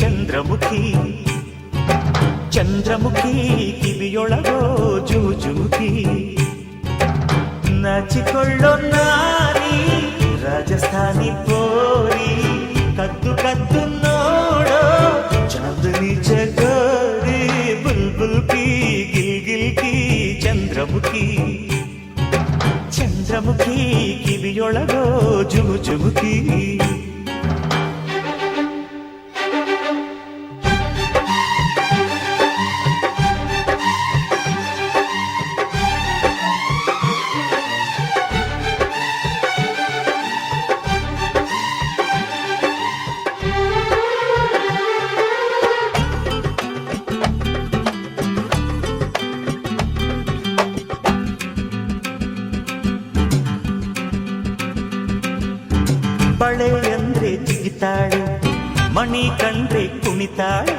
ಚಂದ್ರಮುಖಿ ಚಂದ್ರಮುಖಿ ಕಿವಿಯೊಳಗೋ ಜುಮುಜುಮುಖಿ ನಾಚಿಕೊಳ್ಳೋ ನಾರಿ ರಾಜಸ್ಥಾನಿ ಪೋರಿ ಕದ್ದು ಕದ್ದು ನೋಡೋ ಚಾಂದನಿ ಚಕೋರಿ ಬುಲ್ಬುಲ್ ಕಿ ಗಿಲ್ ಗಿಲ್ ಕಿ ಚಂದ್ರಮುಖಿ ಚಂದ್ರಮುಖಿ ಕಿವಿಯೊಳಗೋ ಜುಮು ಬಳೆ ಅಂದ್ರೆ ಜಿಗಿತಾಳೆ ಮಣಿ ಕಂಡ್ರೆ ಕುಣಿತಾಳೆ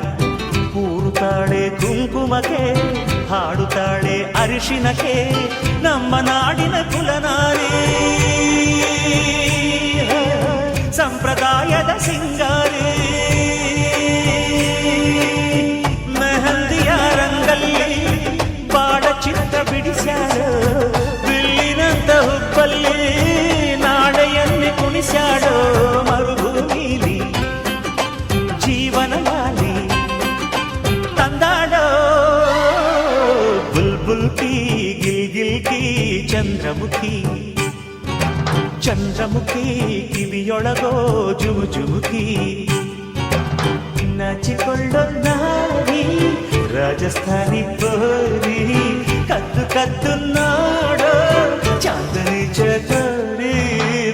ಕೂರುತ್ತಾಳೆ ಕುಂಕುಮಕ್ಕೆ ಹಾಡುತ್ತಾಳೆ ಅರಿಶಿನಕ್ಕೆ ನಮ್ಮ ನಾಡಿನ ಕುಲನಾರಿ ಬುಲ್ಬುಲ್ ಕಿ ಗಿಲ್ ಗಿಲ್ ಕಿ ಚಂದ್ರಮುಖಿ ಚಂದ್ರಮುಖಿ ಕಿವಿಯೊಳಗೋ ಜುಮು ಜುಮುಕಿ ನಾಚಿಕೊಳ್ಳೋ ನಾರಿ ರಾಜಸ್ಥಾನಿ ಪೋರಿ ಕದ್ದು ಕದ್ದು ನೋಡೋ ಚಾಂದನಿ ಚಕೋರಿ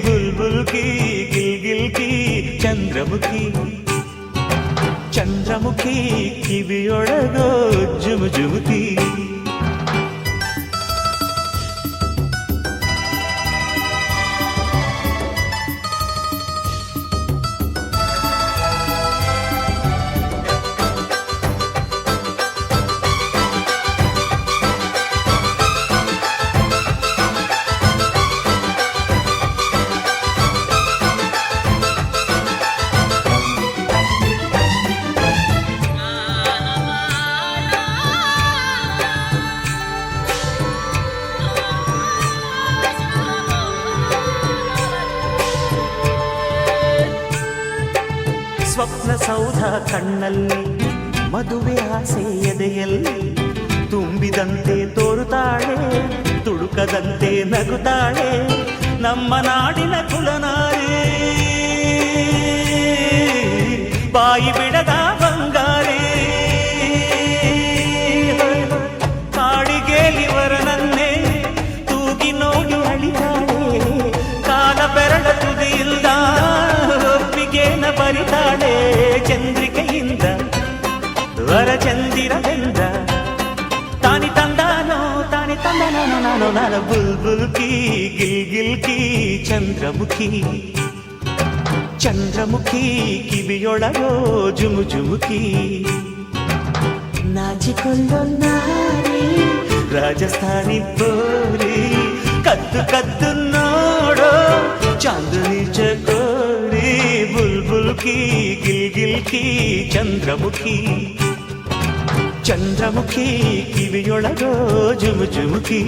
ಬುಲ್ಬುಲ್ ಕಿ ಗಿಲ್ ಗಿಲ್ ಕಿ ಚಂದ್ರಮುಖಿ ಚಂದ್ರಮುಖಿ ಕಿವಿಯೊಳಗೋ ಜುಮು ಸೌಧ ಕಣ್ಣಲ್ಲಿ ಮದುವೆ ಆಸೆ ಎದೆಯಲ್ಲಿ ತುಂಬಿದಂತೆ ತೋರುತ್ತಾಳೆ ತುಡುಕದಂತೆ ನಗುತ್ತಾಳೆ ನಮ್ಮ ನಾಡಿನ ಕುಲನಾರಿ. ಬಾಯಿ ಬಿಡದ ವರ ಚಂದಿರದಿಂದ ತಾನಿ ತಂದಾನೋ ತಾನಿ ತಂದಾನೋ ನಾನು ನಾನು ಬುಲ್ಬುಲ್ ಕಿ ಗಿಲ್ ಗಿಲ್ ಕಿ ಚಂದ್ರಮುಖಿ ಚಂದ್ರಮುಖಿ ಕಿವಿಯೊಳಗೋ ಜುಮು ಜುಮುಕಿ ನಾಚಿಕೊಳ್ಳೋ ನಾರಿ ರಾಜಸ್ಥಾನಿ ಪೋರಿ ಕದ್ದು ಕದ್ದು ನೋಡೋ ಚಾಂದನಿ ಚಕೋರಿ ಬುಲ್ಬುಲ್ ಕಿ ಗಿಲ್ ಗಿಲ್ ಕಿ ಚಂದ್ರಮುಖಿ ಚಂದ್ರಮುಖಿ ಕಿವಿಯೊಳಗೋ ಜುಮು ಜುಮುಕಿ